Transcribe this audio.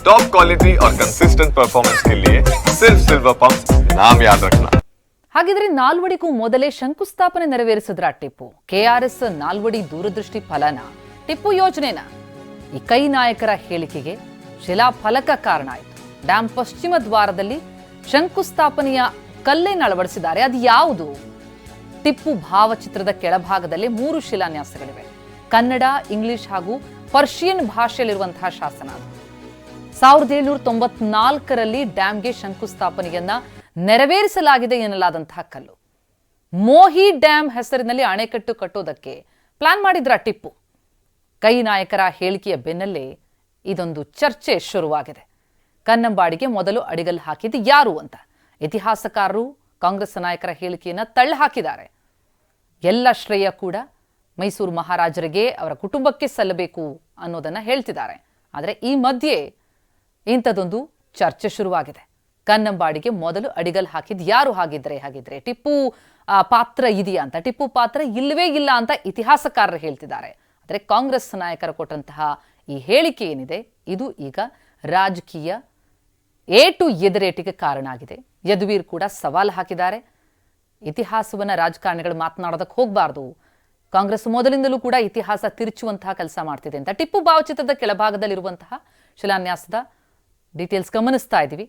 Top quality और consistent performance के लिए सिर्फ सिल्वर पंप नाम याद रखना ಹಾಗಿದ್ರೆ ನಾಲ್ವಡಿಗೂ ಮೊದಲೇ ಶಂಕುಸ್ಥಾಪನೆ ನೆರವೇರಿಸಿದ್ರ ಟಿಪ್ಪು ಕೆಆರ್ಎಸ್ ನಾಲ್ವಡಿ ದೂರದೃಷ್ಟಿ ಫಲನ ಟಿಪ್ಪು ಯೋಜನೆನ ಈ ಕೈ ನಾಯಕರ ಹೇಳಿಕೆಗೆ ಶಿಲಾಫಲಕ ಕಾರಣ ಆಯಿತು ಡ್ಯಾಂ ಪಶ್ಚಿಮ ದ್ವಾರದಲ್ಲಿ ಶಂಕುಸ್ಥಾಪನೆಯ ಕಲ್ಲೇನು ಅಳವಡಿಸಿದ್ದಾರೆ ಅದು ಯಾವುದು ಟಿಪ್ಪು ಭಾವಚಿತ್ರದ ಕೆಳಭಾಗದಲ್ಲಿ ಮೂರು ಶಿಲಾನ್ಯಾಸಗಳಿವೆ ಕನ್ನಡ ಇಂಗ್ಲಿಷ್ ಹಾಗೂ ಪರ್ಷಿಯನ್ ಭಾಷೆಯಲ್ಲಿರುವಂತಹ ಶಾಸನ ಅದು ಸಾವಿರದ ಏಳ್ನೂರ ತೊಂಬತ್ನಾಲ್ಕರಲ್ಲಿ ಡ್ಯಾಂಗೆ ಶಂಕುಸ್ಥಾಪನೆಯನ್ನ ನೆರವೇರಿಸಲಾಗಿದೆ ಎನ್ನಲಾದಂತಹ ಕಲ್ಲು. ಮೋಹಿ ಡ್ಯಾಂ ಹೆಸರಿನಲ್ಲಿ ಅಣೆಕಟ್ಟು ಕಟ್ಟೋದಕ್ಕೆ ಪ್ಲಾನ್ ಮಾಡಿದ್ರ ಟಿಪ್ಪು? ಕೈ ನಾಯಕರ ಹೇಳಿಕೆಯ ಬೆನ್ನಲ್ಲೇ ಇದೊಂದು ಚರ್ಚೆ ಶುರುವಾಗಿದೆ. ಕನ್ನಂಬಾಡಿಗೆ ಮೊದಲು ಅಡಿಗಲ್ ಹಾಕಿದ್ದು ಯಾರು ಅಂತ. ಇತಿಹಾಸಕಾರರು ಕಾಂಗ್ರೆಸ್ ನಾಯಕರ ಹೇಳಿಕೆಯನ್ನ ತಳ್ಳಿ ಹಾಕಿದ್ದಾರೆ. ಎಲ್ಲ ಶ್ರೇಯ ಕೂಡ ಮೈಸೂರು ಮಹಾರಾಜರಿಗೆ ಅವರ ಕುಟುಂಬಕ್ಕೆ ಸಲ್ಲಬೇಕು ಅನ್ನೋದನ್ನ ಹೇಳ್ತಿದ್ದಾರೆ. ಆದರೆ ಈ ಮಧ್ಯೆ ಇಂಥದ್ದೊಂದು ಚರ್ಚೆ ಶುರುವಾಗಿದೆ. ಕನ್ನಂಬಾಡಿಗೆ ಮೊದಲು ಅಡಿಗಲ್ ಹಾಕಿದ್ ಯಾರು ಹಾಗಿದ್ರೆ ಹಾಗಿದ್ರೆ? ಟಿಪ್ಪು ಪಾತ್ರ ಇದೆಯಾ ಅಂತ? ಟಿಪ್ಪು ಪಾತ್ರ ಇಲ್ಲವೇ ಇಲ್ಲ ಅಂತ ಇತಿಹಾಸಕಾರರು ಹೇಳ್ತಿದ್ದಾರೆ. ಆದರೆ ಕಾಂಗ್ರೆಸ್ ನಾಯಕರು ಕೊಟ್ಟಂತಹ ಈ ಹೇಳಿಕೆ ಏನಿದೆ? ಇದು ಈಗ ರಾಜಕೀಯ ಏಟು ಎದುರೇಟಿಗೆ ಕಾರಣ ಆಗಿದೆ. ಯದುವೀರ್ ಕೂಡ ಸವಾಲು ಹಾಕಿದ್ದಾರೆ. ಇತಿಹಾಸವನ್ನ ರಾಜಕಾರಣಿಗಳು ಮಾತನಾಡೋದಕ್ಕೆ ಹೋಗಬಾರ್ದು. ಕಾಂಗ್ರೆಸ್ ಮೊದಲಿಂದಲೂ ಕೂಡ ಇತಿಹಾಸ ತಿರುಚುವಂತಹ ಕೆಲಸ ಮಾಡ್ತಿದೆ ಅಂತ. ಟಿಪ್ಪು ಭಾವಚಿತ್ರದ ಕೆಳಭಾಗದಲ್ಲಿರುವಂತಹ ಶಿಲಾನ್ಯಾಸದ ಡೀಟೇಲ್ಸ್ ಗಮನಿಸ್ತಾ ಇದ್ದೀವಿ